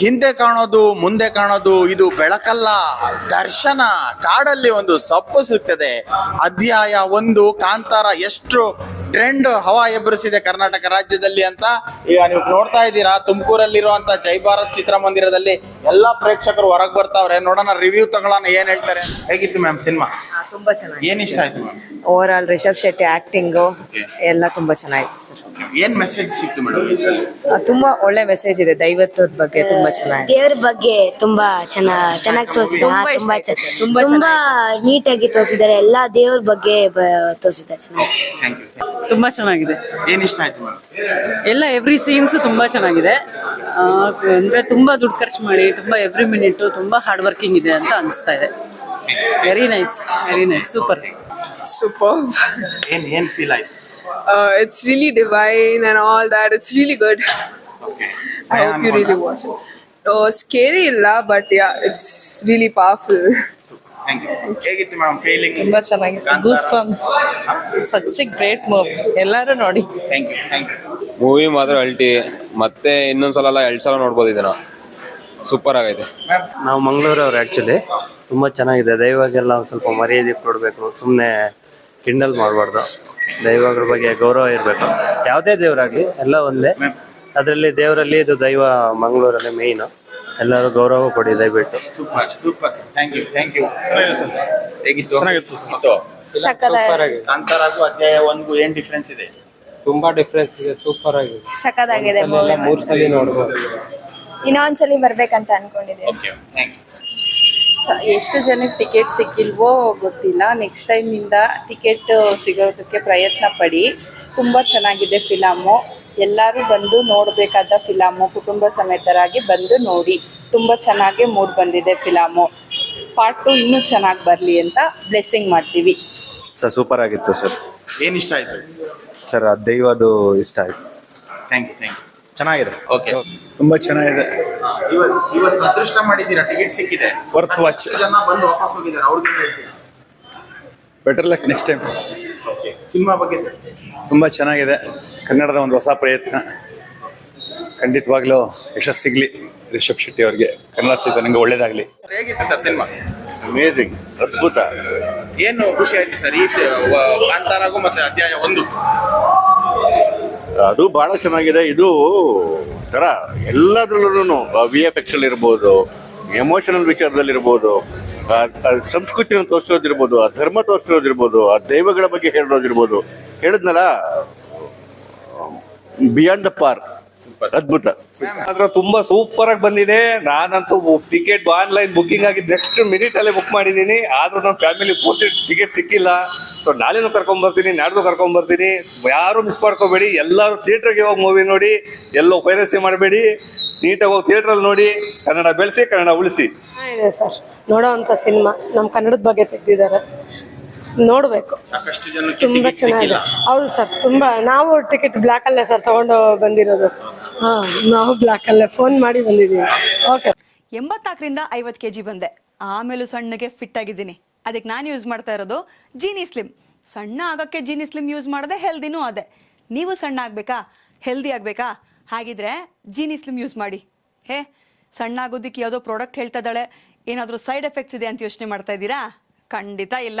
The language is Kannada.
ಹಿಂದೆ ಕಾಣೋದು ಮುಂದೆ ಕಾಣೋದು ಇದು ಬೆಳಕಲ್ಲ ದರ್ಶನ. ಕಾಡಲ್ಲಿ ಒಂದು ಸೊಪ್ಪು ಸಿಗ್ತದೆ. ಅಧ್ಯಾಯ ಒಂದು ಕಾಂತಾರ ಎಷ್ಟು ಟ್ರೆಂಡ್ ಹವಾ ಎಬ್ಬರಿಸಿದೆ ಕರ್ನಾಟಕ ರಾಜ್ಯದಲ್ಲಿ ಅಂತ. ಈಗ ನೀವು ನೋಡ್ತಾ ಇದ್ದೀರಾ ತುಮಕೂರಲ್ಲಿರುವಂತ ಜೈ ಭಾರತ್ ಚಿತ್ರಮಂದಿರದಲ್ಲಿ ಎಲ್ಲಾ ಪ್ರೇಕ್ಷಕರು ಹೊರಗೆ ಬರ್ತಾವ್ರೆ. ನೋಡೋಣ ರಿವ್ಯೂ ತಗೊಳ್ಳೋಣ ಏನ್ ಹೇಳ್ತಾರೆ. ಹೇಗಿತ್ತು ಮ್ಯಾಮ್ ಸಿನಿಮಾ? ತುಂಬಾ ಚೆನ್ನಾಗಿ ಏನ್ ಇಷ್ಟ ಆಯ್ತು ma'am? Overall Rishab Shetty acting ಎಲ್ಲ ತುಂಬಾ ಚೆನ್ನಾಗಿತ್ತು ಸರ್. ಏನ್ ಮೆಸೇಜ್ ಸಿಕ್ತು ಮೇಡಮ್ ತುಂಬಾ ಒಳ್ಳೆ ಮೆಸೇಜ್ ಇದೆ. ದೈವತ್ವದ ಬಗ್ಗೆ ತುಂಬಾ ಚೆನ್ನಾಗಿದೆ ದೇವ್ರ ಬಗ್ಗೆ ತುಂಬಾ ಚೆನ್ನಾಗಿ ಚೆನ್ನಾಗಿ ತೋರಿಸಿದ್ದಾರೆ ತುಂಬಾ ತುಂಬಾ ಇಷ್ಟ ಆಯ್ತು. ಚೆನ್ನ- ತುಂಬಾ ತುಂಬಾ ನೀಟಾಗಿ ತೋರಿಸಿದ್ದಾರೆ. ಎಲ್ಲಾ ದೇವ್ರ ಬಗ್ಗೆ ಬ- ತೋರಿಸಿದ್ದಾರೆ ಚೆನ್ನಾಗಿ. ಥ್ಯಾಂಕ್ ಯು ತುಂಬಾ ಚೆನ್ನಾಗಿದೆ. ಏನ್ ಇಷ್ಟ ಆಯ್ತು ಎಲ್ಲ ಎವ್ರಿ ಸೀನ್ಸ್ ತುಂಬಾ ಚೆನ್ನಾಗಿದೆ. ಆ, ಅಂದ್ರೆ ತುಂಬಾ ದುಡ್ಡು ಖರ್ಚು ಮಾಡಿ ತುಂಬಾ ಎವ್ರಿ ಮಿನಿಟ್ ತುಂಬಾ ಹಾರ್ಡ್ ವರ್ಕಿಂಗ್ ಇದೆ ಅಂತ ಅನಿಸ್ತಾ ಇದೆ. Very nice very nice super super ಏನ್ ಏನ್ ಫೀಲ್ ಆಯ್ತು? Uh, it's really divine and all that. It's really good. I hope you really watch it. Oh, scary illa, but yeah, it's really powerful. Thank you ಹೇಗಿತ್ತು ಮ್ಯಾಮ್ ಫೀಲಿಂಗ್ ತುಂಬಾ ಚೆನ್ನಾಗಿತ್ತು. Goosebumps such a great movie ಎಲ್ಲರೂ ನೋಡಿ. Thank you thank you movie ಮಾತ್ರ ಅಲ್ಟಿ. ಮತ್ತೆ ಇನ್ನೊಂದ್ಸಲ ಅಲ್ಲ ಎರಡು ಸಲ ನೋಡ್ಬೋದು ಇದನ್ನ. ಸೂಪರ್ ಆಗೈತೆ. ನಾವು ಮಂಗಳೂರವ್ರು ಆ್ಯಕ್ಚುಲಿ ತುಂಬ ಚೆನ್ನಾಗಿದೆ. ದೈವಗೆಲ್ಲ ಒಂದು ಸ್ವಲ್ಪ ಮರ್ಯಾದೆ ಕೊಡಬೇಕು. ಸುಮ್ಮನೆ ಕಿಂಡಲ್ ಮಾಡಬಾರ್ದು. ದೈವಗಳ ಬಗ್ಗೆ ಗೌರವ ಇರಬೇಕು. ಯಾವುದೇ ದೇವರಾಗ್ಲಿ ಎಲ್ಲ ಒಂದೇ. ಅದರಲ್ಲಿ ದೇವರಲ್ಲಿ ಇದು ದೈವ ಮಂಗಳೂರಲ್ಲಿ ಮೇಯ್ನು ಎಲ್ಲರೂ ಗೌರವ ಕೊಡಿ ದಯವಿಟ್ಟು. Super super thank you thank you ಹೇಗಿತ್ತು? ಚೆನ್ನಾಗಿತ್ತು ಕಾಂತಾರಾಗೂ ಅಧ್ಯಾಯ ಒಂದ್ಗೂ ಏನ್ ಡಿಫ್ರೆನ್ಸ್ ಇದೆ? ತುಂಬಾ ಡಿಫ್ರೆನ್ಸ್ ಇದೆ ಸೂಪರ್ ಆಗಿದೆ. ಸಖತ್ತಾಗಿದೆ ಮೂರ್ ಸಲ ನೋಡ್ಬೋದು. ಇನ್ನೊಂದ್ಸಲಿ ಬರ್ಬೇಕಂತ ಅನ್ಕೊಂಡಿದ್ದೀವಿ ಓಕೆ ಥ್ಯಾಂಕ್ ಯು ಎಷ್ಟು ಜನಕ್ಕೆ ಟಿಕೆಟ್ ಸಿಕ್ಕಿಲ್ವೋ ಗೊತ್ತಿಲ್ಲ. ನೆಕ್ಸ್ಟ್ ಟೈಮಿಂದ ಟಿಕೆಟ್ ಸಿಗೋದಕ್ಕೆ ಪ್ರಯತ್ನ ಪಡಿ. ತುಂಬ ಚೆನ್ನಾಗಿದೆ ಫಿಲಮು. ಎಲ್ಲರೂ ಬಂದು ನೋಡಬೇಕಾದ ಫಿಲಮು. ಕುಟುಂಬ ಸಮೇತರಾಗಿ ಬಂದು ನೋಡಿ. ತುಂಬ ಚೆನ್ನಾಗಿ ಮೂಡ್ ಬಂದಿದೆ ಫಿಲಮು. ಪಾರ್ಟ್ ಟು ಇನ್ನೂ ಚೆನ್ನಾಗಿ ಬರಲಿ ಅಂತ ಬ್ಲೆಸ್ಸಿಂಗ್ ಮಾಡ್ತೀವಿ. ಸರ್ ಸೂಪರ್ ಆಗಿತ್ತು ಸರ್. ಏನು ಇಷ್ಟ ಆಯಿತು? ಸರ್ ಆ ದೈವದು ಇಷ್ಟ ಆಯಿತು. ಥ್ಯಾಂಕ್ ಯು ಥ್ಯಾಂಕ್ ಯು ಚೆನ್ನಾಗಿದೆ. ಓಕೆ ತುಂಬ ಚೆನ್ನಾಗಿದೆ. ಇವತ್ತು ಇವತ್ತು ಅದೃಷ್ಟ ಮಾಡಿದ್ದೀರಾ? ಟಿಕೆಟ್ ಸಿಕ್ಕಿದೆ. ವರ್ತ್ ವಾಚ್ ಜನ ಬಂದು ವಾಪಸ್ ಹೋಗಿದ್ದಾರೆ. ಅವ್ರಿಗೆ ಹೇಳ್ತೀರಾ? Better luck next time cinema ಬಗ್ಗೆ ಸರ್ ತುಂಬಾ ಚೆನ್ನಾಗಿದೆ. ಕನ್ನಡದ ಒಂದು ಹೊಸ ಪ್ರಯತ್ನ. ಖಂಡಿತವಾಗ್ಲೂ ಯಶಸ್ಸು ಸಿಗ್ಲಿ ರಿಷಬ್ ಶೆಟ್ಟಿ ಅವ್ರಿಗೆ. ಕನ್ನಡ ಸಹಿತ ನಂಗೆ ಒಳ್ಳೇದಾಗ್ಲಿ. ಹೇಗಿತ್ತು ಸರ್ ಸಿನಿಮಾ? ಅಮೇಜಿಂಗ್ ಅದ್ಭುತ. ಏನು ಖುಷಿ ಆಯ್ತು ಸರ್ ಈ ಕಾಂತಾರಾಗೂ ಮತ್ತೆ ಅಧ್ಯಾಯ ಒಂದು. ಅದು ಬಹಳ ಚೆನ್ನಾಗಿದೆ. ಇದು ತರ ಎಲ್ಲದ್ರಲ್ಲೂ ವಿ ಎಫ್ ಎಕ್ಸಲ್ಲಿ ಇರ್ಬೋದು ಎಮೋಷನಲ್ ವಿಚಾರದಲ್ಲಿರ್ಬೋದು ಸಂಸ್ಕೃತಿಯನ್ನು ತೋರಿಸೋದಿರ್ಬೋದು, ಆ ಧರ್ಮ ತೋರಿಸೋದಿರ್ಬೋದು, ಆ ದೈವಗಳ ಬಗ್ಗೆ ಹೇಳೋದಿರ್ಬೋದು. ಹೇಳಿದ್ನಲ್ಲ ಬಿಯಾಂಡ್ ದ ಪಾರ್ ಅದ್ಭುತ. ಆದ್ರೆ ತುಂಬಾ ಸೂಪರ್ ಆಗಿ ಬಂದಿದೆ. ನಾನಂತೂ ಟಿಕೆಟ್ ಆನ್ಲೈನ್ ಬುಕ್ಕಿಂಗ್ ಆಗಿ ನೆಕ್ಸ್ಟ್ ಮಿನಿಟ್ ಅಲ್ಲೇ ಬುಕ್ ಮಾಡಿದೀನಿ ಆದ್ರೂ ನಮ್ಮ ಫ್ಯಾಮಿಲಿ ಪೂರ್ತಿ ಟಿಕೆಟ್ ಸಿಕ್ಕಿಲ್ಲ. ಸೊ ನಾಳೆನೂ ಕರ್ಕೊಂಡ್ ಬರ್ತೀನಿ ನಾಡ್ದು ಕರ್ಕೊಂಡ್ ಬರ್ತೀನಿ. ಯಾರು ಮಿಸ್ ಮಾಡ್ಕೋಬೇಡಿ. ಎಲ್ಲರೂ ಥಿಯೇಟರ್ಗೆ ಹೋಗಿ ಮೂವಿ ನೋಡಿ. ಎಲ್ಲೋ ಪೈರಸಿ ಮಾಡಬೇಡಿ. ನೀಟಾಗಿ ಹೋಗಿ ಥಿಯೇಟ್ರಲ್ಲಿ ನೋಡಿ. ಕನ್ನಡ ಬೆಳೆಸಿ ಕನ್ನಡ ಉಳಿಸಿ. ಸರ್. ಸರ್ ನೋಡೋವಂಥ ಸಿನಿಮಾ ನಮ್ಮ ಕನ್ನಡದ ಬಗ್ಗೆ ತೆಗೆದಿದ್ದಾರೆ. ನೋಡಬೇಕು. ಸಾಕಷ್ಟು ಜನಕ್ಕೆ ತುಂಬಾ ಚೆನ್ನಾಗಿದೆ. ಹೌದು ಸರ್ ತುಂಬಾ. ನಾವು ಟಿಕೆಟ್ ಬ್ಲಾಕ್ ಅಲ್ಲೇ ಸರ್ ತಗೊಂಡು ಬಂದಿರೋದು. ಹಾ ನಾವು ಬ್ಲಾಕ್ ಅಲ್ಲೇ ಫೋನ್ ಮಾಡಿ ಬಂದಿದ್ದೀವಿ ಓಕೆ ಎಂಬತ್ನಾಲ್ಕರಿಂದ ಐವತ್ತು ಕೆ ಜಿ ಬಂದೆ. ಆಮೇಲೂ ಸಣ್ಣಗೆ ಫಿಟ್ ಆಗಿದ್ದೀನಿ. ಅದಕ್ಕೆ ನಾನು ಯೂಸ್ ಮಾಡ್ತಾ ಇರೋದು ಜೀನಿ ಸ್ಲಿಮ್ ಸಣ್ಣ ಆಗೋಕ್ಕೆ ಜೀನಿ ಸ್ಲಿಮ್ ಯೂಸ್ ಮಾಡಿದೆ ಹೆಲ್ದಿನೂ ಅದೇ. ನೀವು ಸಣ್ಣ ಆಗಬೇಕಾ? ಹೆಲ್ದಿ ಆಗಬೇಕಾ? ಹಾಗಿದ್ರೆ ಜೀನಿ ಸ್ಲಿಮ್ ಯೂಸ್ ಮಾಡಿ. ಹೇ ಸಣ್ಣ ಆಗೋದಕ್ಕೆ ಯಾವುದೋ ಪ್ರಾಡಕ್ಟ್ ಹೇಳ್ತಾ ಇದ್ದಾಳೆ. ಏನಾದರೂ ಸೈಡ್ ಎಫೆಕ್ಟ್ಸ್ ಇದೆ ಅಂತ ಯೋಚನೆ ಮಾಡ್ತಾ ಇದ್ದೀರಾ? ಖಂಡಿತ ಇಲ್ಲ.